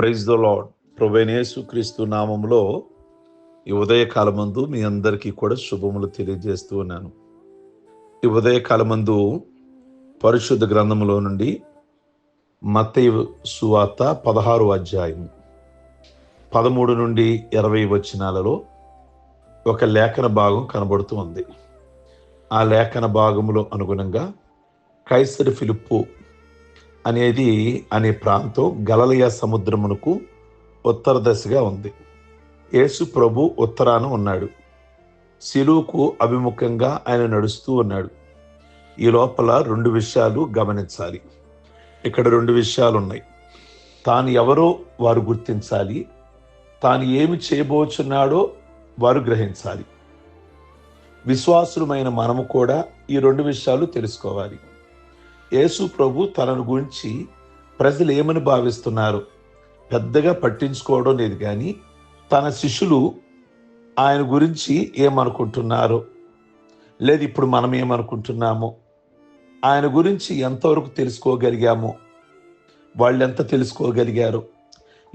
Praise the lord ప్రొవెనేసు క్రీస్తు నామంలో ఈ ఉదయకాలమందు మీ అందరికీ కూడా శుభములు తెలియజేస్తూ ఉన్నాను. ఈ ఉదయకాలమందు పరిశుద్ధ గ్రంథములో నుండి మత్తయి సువార్త పదహారు అధ్యాయం పదమూడు నుండి ఇరవై వచనాలలో ఒక లేఖన భాగం కనబడుతూ ఉంది. ఆ లేఖన భాగములో అనుగుణంగా కైసరి ఫిలిప్పు అనేది అనే ప్రాంతం గలలయ సముద్రమునకు ఉత్తర దశగా ఉంది. యేసు ప్రభు ఉత్తరాన ఉన్నాడు. శిలువుకు అభిముఖంగా ఆయన నడుస్తూ ఉన్నాడు. ఈ లోపల రెండు విషయాలు గమనించాలి. ఇక్కడ రెండు విషయాలు ఉన్నాయి తాను ఎవరో వారు గుర్తించాలి. తాను ఏమి చేయబోచున్నాడో వారు గ్రహించాలి. విశ్వాసులమైన మనము కూడా ఈ రెండు విషయాలు తెలుసుకోవాలి. యేసు ప్రభు తనను గురించి ప్రజలు ఏమని భావిస్తున్నారు? పెద్దగా పట్టించుకోవడం లేదు కానీ తన శిష్యులు ఆయన గురించి ఏమనుకుంటున్నారు? లేదు ఇప్పుడు మనం ఏమనుకుంటున్నాము? ఆయన గురించి ఎంతవరకు తెలుసుకోగలిగామో? వాళ్ళు ఎంత తెలుసుకోగలిగారు?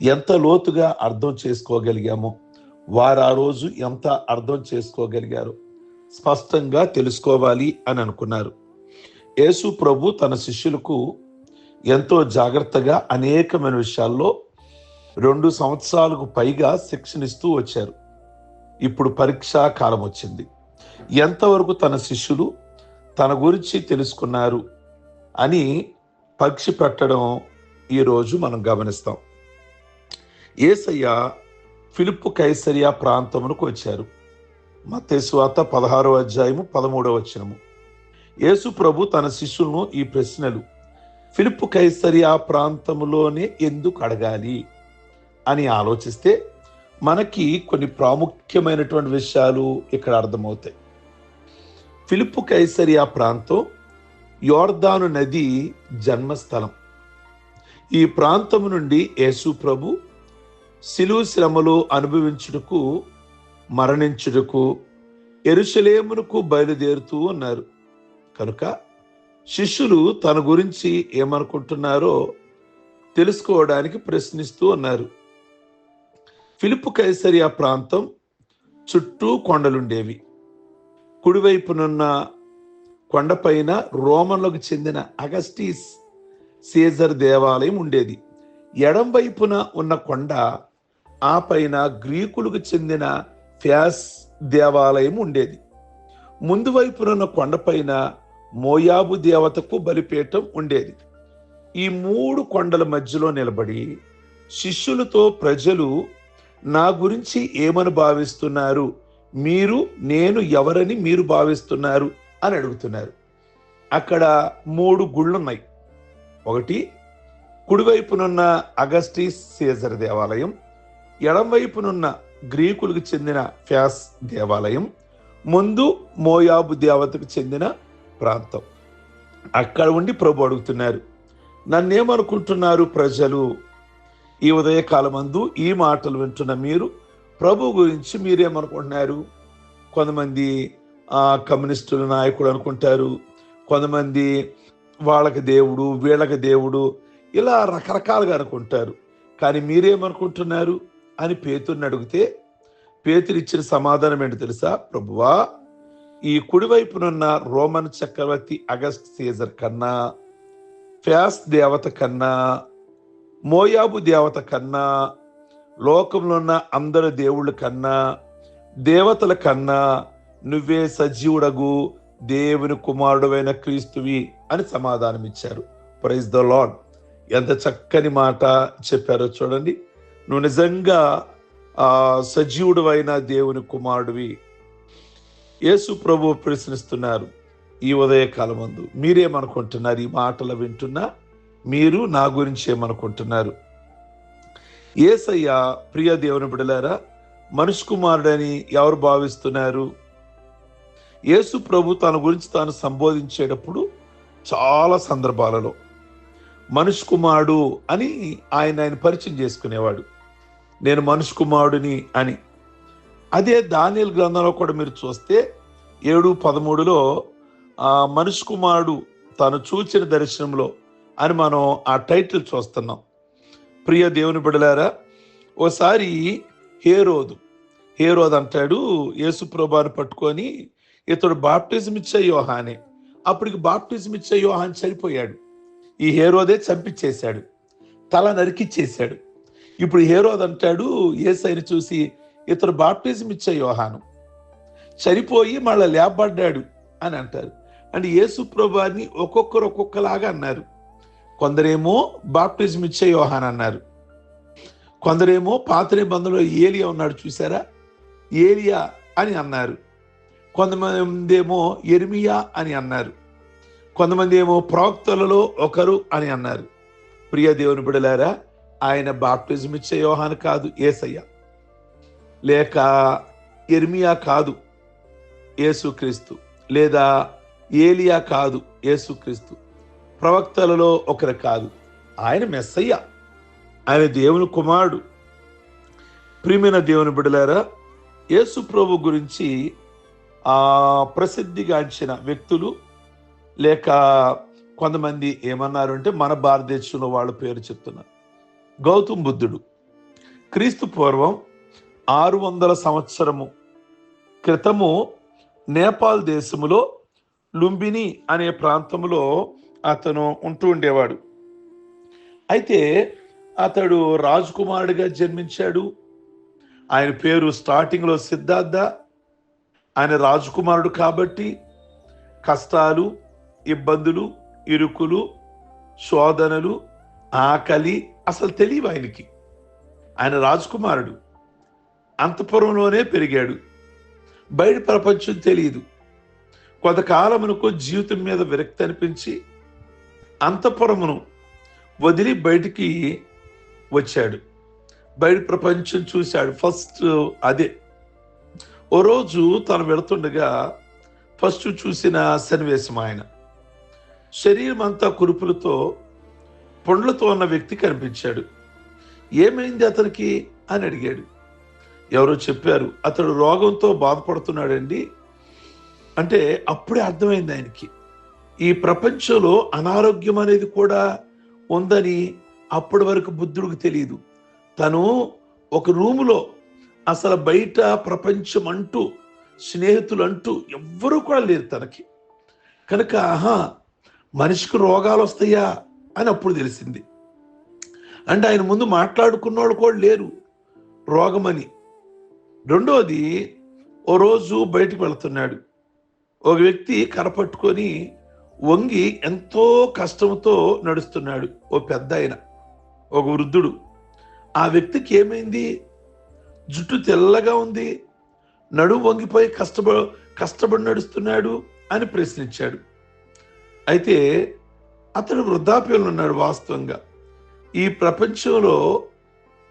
ఎంత లోతుగా అర్థం చేసుకోగలిగామో? వారు ఆ రోజు ఎంత అర్థం చేసుకోగలిగారు? స్పష్టంగా తెలుసుకోవాలి అని అనుకున్నారు. యేసు ప్రభు తన శిష్యులకు ఎంతో జాగ్రత్తగా అనేకమైన విషయాల్లో రెండు సంవత్సరాలకు పైగా శిక్షణ ఇస్తూ వచ్చారు. ఇప్పుడు పరీక్షా కాలం వచ్చింది. ఎంతవరకు తన శిష్యులు తన గురించి తెలుసుకున్నారు అని పరీక్ష పెట్టడం ఈరోజు మనం గమనిస్తాం. ఏసయ్య ఫిలిప్పు కైసరియా ప్రాంతమునకు వచ్చారు. మతేశ్వాత పదహారో అధ్యాయము పదమూడవ వచనము. యేసు ప్రభు తన శిష్యులను ఈ ప్రశ్నలు ఫిలిప్పు కైసరియా ప్రాంతంలోనే ఎందుకు అడగాలి? అని ఆలోచిస్తే మనకి కొన్ని ప్రాముఖ్యమైనటువంటి విషయాలు ఇక్కడ అర్థమవుతాయి. ఫిలిప్పు కైసరియా ప్రాంతం యోర్దాను నది జన్మస్థలం. ఈ ప్రాంతం నుండి యేసు ప్రభు శిలువ శ్రమలు అనుభవించుటకు మరణించుటకు ఎరుషలేమునకు బయలుదేరుతూ ఉన్నారు. కనుక శిష్యులు తన గురించి ఏమనుకుంటున్నారో తెలుసుకోవడానికి ప్రశ్నిస్తూ ఉన్నారు ఫిలిప్ కైసరియా ప్రాంతం చుట్టూ కొండలుండేవి. కుడివైపునున్న కొండపైన రోమన్లకు చెందిన అగస్టీస్ సీజర్ దేవాలయం ఉండేది. ఎడం వైపున ఉన్న కొండ ఆ పైన గ్రీకులకు చెందిన ఫ్యాస్ దేవాలయం ఉండేది. ముందు వైపునున్న కొండపైన మోయాబు దేవతకు బలిపీఠం ఉండేది. ఈ మూడు కొండల మధ్యలో నిలబడి శిష్యులతో ప్రజలు నా గురించి ఏమని భావిస్తున్నారు? మీరు నేను ఎవరని మీరు భావిస్తున్నారు? అని అడుగుతున్నారు. అక్కడ మూడు గుళ్ళున్నాయి. ఒకటి కుడివైపునున్న అగస్టీస్ సీజర్ దేవాలయం ఎడంవైపునున్న గ్రీకులకు చెందిన ఫ్యాస్ దేవాలయం ముందు మోయాబు దేవతకు చెందిన ప్రాంతం. అక్కడ ఉండి ప్రభు అడుగుతున్నారు నన్నేమనుకుంటున్నారు ప్రజలు? ఈ ఉదయకాలమందు ఈ మాటలు వింటున్న మీరు ప్రభు గురించి మీరేమనుకుంటున్నారు? కొంతమంది కమ్యూనిస్టుల నాయకుడు అనుకుంటారు కొంతమంది వాళ్ళకి దేవుడు వీళ్ళకి దేవుడు ఇలా రకరకాలుగా అనుకుంటారు. కానీ మీరేమనుకుంటున్నారు? అని పేతుర్ని అడిగితే పేతురు ఇచ్చిన సమాధానం ఏంటి తెలుసా? ప్రభువా ఈ కుడివైపునున్న రోమన్ చక్రవర్తి అగస్ట్ సీజర్ కన్నా ఫ్యాస్ దేవత కన్నా మోయాబు దేవత కన్నా లోకంలో ఉన్న అందరు దేవుళ్ళ కన్నా దేవతల కన్నా నువ్వే సజీవుడగు దేవుని కుమారుడమైన క్రీస్తువి అని సమాధానం ఇచ్చారు ప్రైజ్ ద లాడ్ ఎంత చక్కని మాట చెప్పారో చూడండి. నువ్వు నిజంగా సజీవుడు అయిన దేవుని కుమారుడివి. యేసు ప్రభు ప్రశ్నిస్తున్నారు ఈ ఉదయకాలమందు. మీరేమనుకుంటున్నారు? ఈ మాటలు వింటున్నా మీరు నా గురించి ఏమనుకుంటున్నారు? ఏసయ్య ప్రియ దేవుని బిడలారా మనుషు కుమారుడని ఎవరు భావిస్తున్నారు? యేసు ప్రభు తన గురించి తాను సంబోధించేటప్పుడు చాలా సందర్భాలలో మనుషు కుమారుడు అని ఆయన ఆయన పరిచయం చేసుకునేవాడు. నేను మనుషు కుమారుడిని అని అదే దానియల్ గ్రంథంలో కూడా మీరు చూస్తే ఏడు పదమూడులో ఆ మనుషు కుమారుడు తను చూచిన దర్శనంలో అని మనం ఆ టైటిల్ చూస్తున్నాం. ప్రియ దేవుని బిడలారా ఓసారి హేరోదు హేరోద్ అంటాడు యేసుప్రభాను పట్టుకొని ఇతడు బాప్టిజం ఇచ్చే యోహానే. అప్పటికి బాప్టిజం ఇచ్చే యోహాన్ చనిపోయాడు. ఈ హేరోదే చంపించేశాడు తల నరికిచ్చేశాడు. ఇప్పుడు హేరోద్ అంటాడు ఏసైని చూసి ఇతడు బాప్టిజం ఇచ్చే యోహాను. చనిపోయి మళ్ళీ లేపబడ్డాడు అని అంటారు. అంటే యేసు ప్రభాని ఒక్కొక్కరు ఒక్కొక్కలాగా అన్నారు. కొందరేమో బాప్టిజం ఇచ్చే యోహాన్ అన్నారు. కొందరేమో పాత బంధంలో ఏలియా ఉన్నాడు చూసారా ఏలియా అని అన్నారు. కొంతమంది ఏమో ఎర్మియా అని అన్నారు. కొంతమంది ఏమో ప్రవక్తలలో ఒకరు అని అన్నారు. ప్రియ దేవుని బిడలారా ఆయన బాప్టిజం ఇచ్చే యోహాన్ కాదు ఏసయ్య. లేక ఎర్మియా కాదు యేసుక్రీస్తు లేదా ఏలియా కాదు యేసుక్రీస్తు ప్రవక్తలలో ఒకరు కాదు. ఆయన మెస్సయ్య. ఆయన దేవుని కుమారుడు. ప్రియమైన దేవుని బిడలారా యేసు ప్రభు గురించి ఆ ప్రసిద్ధిగాంచిన వ్యక్తులు లేక కొంతమంది ఏమన్నారు అంటే మన భారతదేశంలో వాళ్ళ పేరు చెప్తున్నారు. గౌతమ్ బుద్ధుడు. క్రీస్తు పూర్వం ఆరు వందల సంవత్సరము క్రితము నేపాల్ దేశములో లుంబిని అనే ప్రాంతంలో అతను ఉంటూ ఉండేవాడు. అయితే అతడు రాజకుమారుడిగా జన్మించాడు. ఆయన పేరు స్టార్టింగ్లో సిద్ధార్థ ఆయన రాజకుమారుడు కాబట్టి కష్టాలు ఇబ్బందులు ఇరుకులు శోధనలు ఆకలి అసలు తెలియవు ఆయనకి. ఆయన రాజకుమారుడు. అంతపురంలోనే పెరిగాడు. బయట ప్రపంచం తెలియదు కొంతకాలమునకు జీవితం మీద విరక్తి అనిపించి అంతపురమును వదిలి బయటికి వచ్చాడు. బయట ప్రపంచం చూశాడు. ఫస్ట్ అదే. ఓ రోజు తను వెళుతుండగా ఫస్ట్ చూసిన సన్నివేశం ఆయన. శరీరం అంతా కురుపులతో పండ్లతో ఉన్న వ్యక్తి కనిపించాడు. ఏమైంది అతనికి? అని అడిగాడు. ఎవరో చెప్పారు అతడు రోగంతో బాధపడుతున్నాడండి. అంటే అప్పుడే అర్థమైంది ఆయనకి. ఈ ప్రపంచంలో అనారోగ్యం అనేది కూడా ఉందని అప్పటి వరకు బుద్ధుడికి తెలియదు తను ఒక రూములో అసలు బయట ప్రపంచం అంటూ స్నేహితులు అంటూ ఎవ్వరూ కూడా లేరు తనకి. కనుక ఆహా మనిషికి రోగాలు వస్తాయా అని అప్పుడు తెలిసింది. అంటే ఆయన ముందు మాట్లాడుకున్న వాళ్ళు కూడా లేరు. రోగమని. రెండోది ఓ రోజు బయటకు వెళుతున్నాడు. ఒక వ్యక్తి కరపట్టుకొని వంగి ఎంతో కష్టంతో నడుస్తున్నాడు. ఓ పెద్ద ఆయన ఒక వృద్ధుడు. ఆ వ్యక్తికి ఏమైంది? జుట్టు తెల్లగా ఉంది. నడుము వంగిపోయి కష్టప కష్టపడి నడుస్తున్నాడు అని ప్రశ్నించాడు. అయితే అతడు వృద్ధాప్యంలో ఉన్నాడు వాస్తవంగా. ఈ ప్రపంచంలో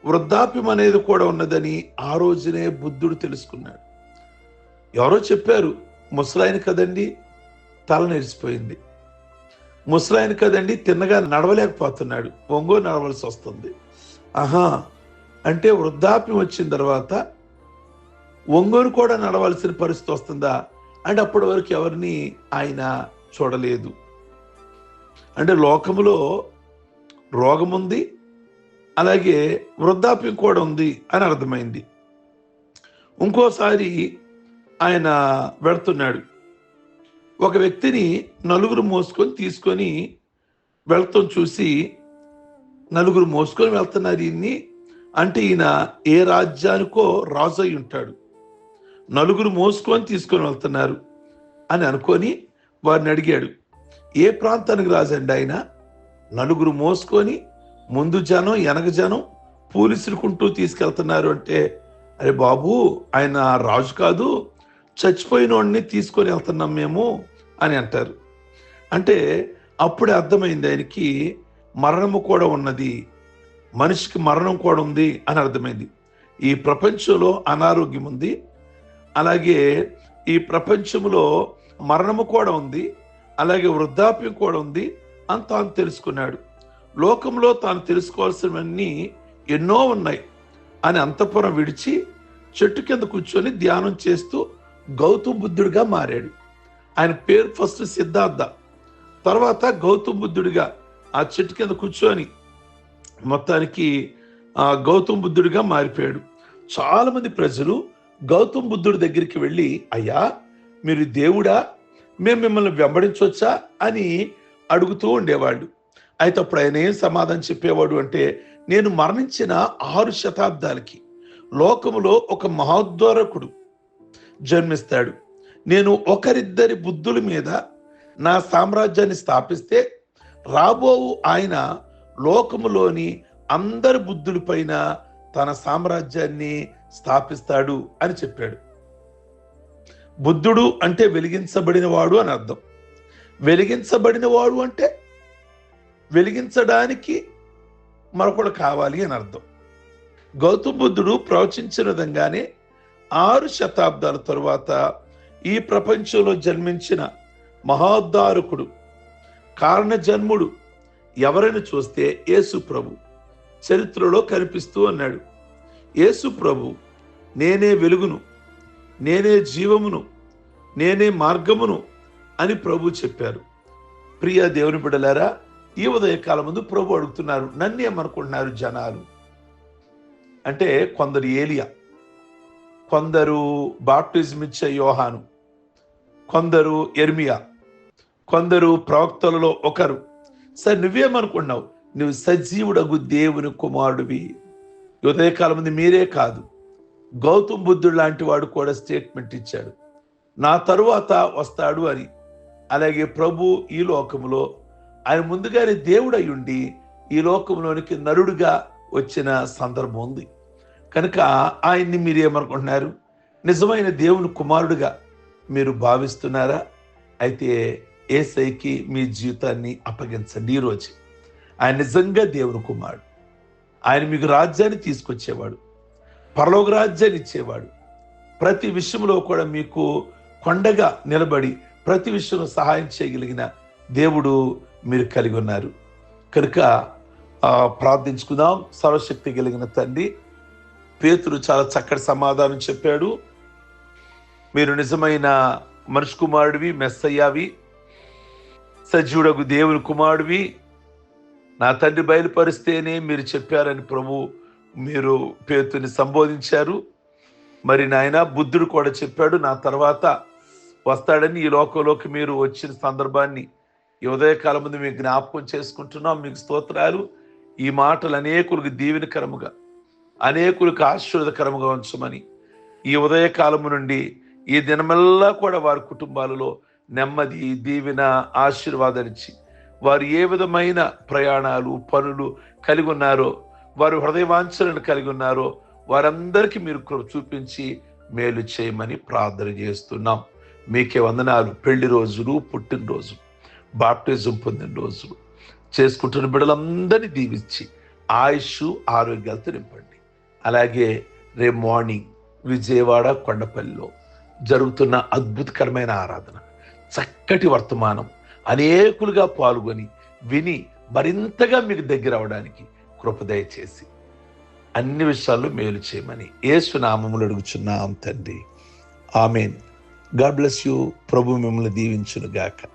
వృద్ధాప్యం అనేది కూడా ఉన్నదని ఆ రోజునే బుద్ధుడు తెలుసుకున్నాడు. ఎవరో చెప్పారు ముసలాయన కదండి తల నెరిసిపోయింది. ముసలాయన కదండి తిన్నగా నడవలేకపోతున్నాడు ఒంగో నడవలసి వస్తుంది. ఆహా అంటే వృద్ధాప్యం వచ్చిన తర్వాత ఒంగోలు కూడా నడవలసిన పరిస్థితి వస్తుందా? అంటే అప్పటి వరకు ఎవరిని ఆయన చూడలేదు. అంటే లోకములో రోగం ఉంది అలాగే వృద్ధాప్యం కూడా ఉంది అని అర్థమైంది. ఇంకోసారి ఆయన వెళ్తున్నాడు. ఒక వ్యక్తిని నలుగురు మోసుకొని తీసుకొని వెళ్తాం చూసి నలుగురు మోసుకొని వెళ్తున్నారు ఈయన్ని అంటే ఈయన ఏ రాజ్యానికో రాజు అయి ఉంటాడు నలుగురు మోసుకొని తీసుకొని వెళ్తున్నారు అని అనుకొని వారిని అడిగాడు. ఏ ప్రాంతానికి రాజండి ఆయన? నలుగురు మోసుకొని ముందు జనం వెనక జనం పూలిసురుకుంటూ తీసుకెళ్తున్నారు అంటే అరే బాబు ఆయన రాజు కాదు చచ్చిపోయిన వాడిని తీసుకొని వెళ్తున్నాం మేము అని అంటారు. అంటే అప్పుడే అర్థమైంది ఆయనకి మరణము కూడా ఉన్నది మనిషికి మరణం కూడా ఉంది అని అర్థమైంది. ఈ ప్రపంచంలో అనారోగ్యం ఉంది అలాగే ఈ ప్రపంచంలో మరణము కూడా ఉంది అలాగే వృద్ధాప్యం కూడా ఉంది అని తెలుసుకున్నాడు. లోకంలో తాను తెలుసుకోవాల్సినవన్నీ ఎన్నో ఉన్నాయి అని అంతఃపురం విడిచి చెట్టు కింద కూర్చొని ధ్యానం చేస్తూ గౌతమ్ బుద్ధుడిగా మారాడు. ఆయన పేరు ఫస్ట్ సిద్ధార్థ. తర్వాత గౌతమ్ బుద్ధుడిగా ఆ చెట్టు కింద కూర్చొని మొత్తానికి ఆ, గౌతమ్ బుద్ధుడిగా మారిపోయాడు. చాలా మంది ప్రజలు గౌతమ్ బుద్ధుడి దగ్గరికి వెళ్ళి అయ్యా మీరు దేవుడా? మేము మిమ్మల్ని వెంబడించవచ్చా అని అడుగుతూ ఉండేవాళ్ళు. అయితే అప్పుడు ఆయన ఏం సమాధానం చెప్పేవాడు అంటే నేను మరణించిన ఆరు శతాబ్దాలకి లోకములో ఒక మహోద్వారకుడు జన్మిస్తాడు. నేను ఒకరిద్దరి బుద్ధుల మీద నా సామ్రాజ్యాన్ని స్థాపిస్తే రాబోవు ఆయన లోకములోని అందరి బుద్ధులపైన తన సామ్రాజ్యాన్ని స్థాపిస్తాడు అని చెప్పాడు. బుద్ధుడు అంటే వెలిగించబడినవాడు అని అర్థం. వెలిగించబడినవాడు అంటే వెలిగించడానికి మరొకడు కావాలి అని అర్థం. గౌతమ బుద్ధుడు ప్రవచించిన విధంగానే ఆరు శతాబ్దాల తరువాత ఈ ప్రపంచంలో జన్మించిన మహోద్ధారకుడు కారణ జన్ముడు చూస్తే యేసు ప్రభు చరిత్రలో కనిపిస్తూ అన్నాడు. యేసు ప్రభు నేనే వెలుగును నేనే జీవమును నేనే మార్గమును అని ప్రభు చెప్పారు. ప్రియ దేవుని బిడలారా ఈ ఉదయకాలం ముందు ప్రభు అడుగుతున్నారు నన్ను ఏమనుకుంటున్నారు జనాలు? అంటే కొందరు ఏలియా కొందరు బాప్టిజం ఇచ్చే యోహాను కొందరు ఎర్మియా కొందరు ప్రవక్తలలో ఒకరు. సరే నువ్వేమనుకున్నావు నువ్వు సజీవుడగు దేవుని కుమారుడివి. ఈ ఉదయకాలం ముందు మీరే కాదు గౌతమ్ బుద్ధుడు లాంటి వాడు కూడా స్టేట్మెంట్ ఇచ్చాడు. నా తరువాత వస్తాడు అని. అలాగే ప్రభు ఈ లోకములో ఆయన ముందుగానే దేవుడు అయ్యుండి ఉండి ఈ లోకంలోనికి నరుడుగా వచ్చిన సందర్భం ఉంది. కనుక ఆయన్ని మీరు ఏమనుకుంటున్నారు? నిజమైన దేవుని కుమారుడుగా మీరు భావిస్తున్నారా? అయితే ఏసైకి మీ జీవితాన్ని అప్పగించండి ఈరోజు ఆయన నిజంగా దేవుని కుమారుడు. ఆయన మీకు రాజ్యాన్ని తీసుకొచ్చేవాడు. పరలోక రాజ్యాన్ని ఇచ్చేవాడు. ప్రతి విషయంలో కూడా మీకు కొండగా నిలబడి ప్రతి విషయంలో సహాయం చేయగలిగిన దేవుడు మీరు కలిగి ఉన్నారు. కనుక ప్రార్థించుకుందాం. సర్వశక్తి కలిగిన తండ్రి పేతురు చాలా చక్కటి సమాధానం చెప్పాడు. మీరు నిజమైన మనుషు కుమారుడివి మెస్సయ్యావి సజీవుడకు దేవుని కుమారుడివి. నా తండ్రి బయలుపరిస్తేనే మీరు చెప్పారని ప్రభు మీరు పేతుని సంబోధించారు. మరి నాయన బుద్ధుడు కూడా చెప్పాడు నా తర్వాత వస్తాడని ఈ లోకంలోకి మీరు వచ్చిన సందర్భాన్ని ఈ ఉదయకాలం ముందు మీకు జ్ఞాపకం చేసుకుంటున్నాం మీకు స్తోత్రాలు. ఈ మాటలు అనేకులకు దీవెనకరముగా అనేకులకు ఆశీర్వదకరముగా ఉంచమని ఈ ఉదయకాలము నుండి ఈ దినమల్లా కూడా వారి కుటుంబాలలో నెమ్మది దీవెన ఆశీర్వాదనిచ్చి వారు ఏ విధమైన ప్రయాణాలు పనులు కలిగి ఉన్నారో వారు హృదయవాంఛలను కలిగి ఉన్నారో వారందరికీ మీరు చూపించి మేలు చేయమని ప్రార్థన చేస్తున్నాం. మీకే వందనాలు. పెళ్ళి రోజులు పుట్టినరోజు బాప్టిజం పొందిన రోజులు చేసుకుంటున్న బిడ్డలందరినీ దీవించి ఆయుష్ ఆరోగ్యాలతో నింపండి. అలాగే రేపు మార్నింగ్ విజయవాడ కొండపల్లిలో జరుగుతున్న అద్భుతకరమైన ఆరాధన. చక్కటి వర్తమానం. అనేకులుగా పాల్గొని విని మరింతగా మీకు దగ్గర అవడానికి కృపదయ చేసి అన్ని విషయాల్లో మేలు చేయమని ఏసు నామములు అడుగుచున్నాం తండ్రి. ఆమెన్. God bless you. ప్రభు మిమ్మల్ని దీవించును గాక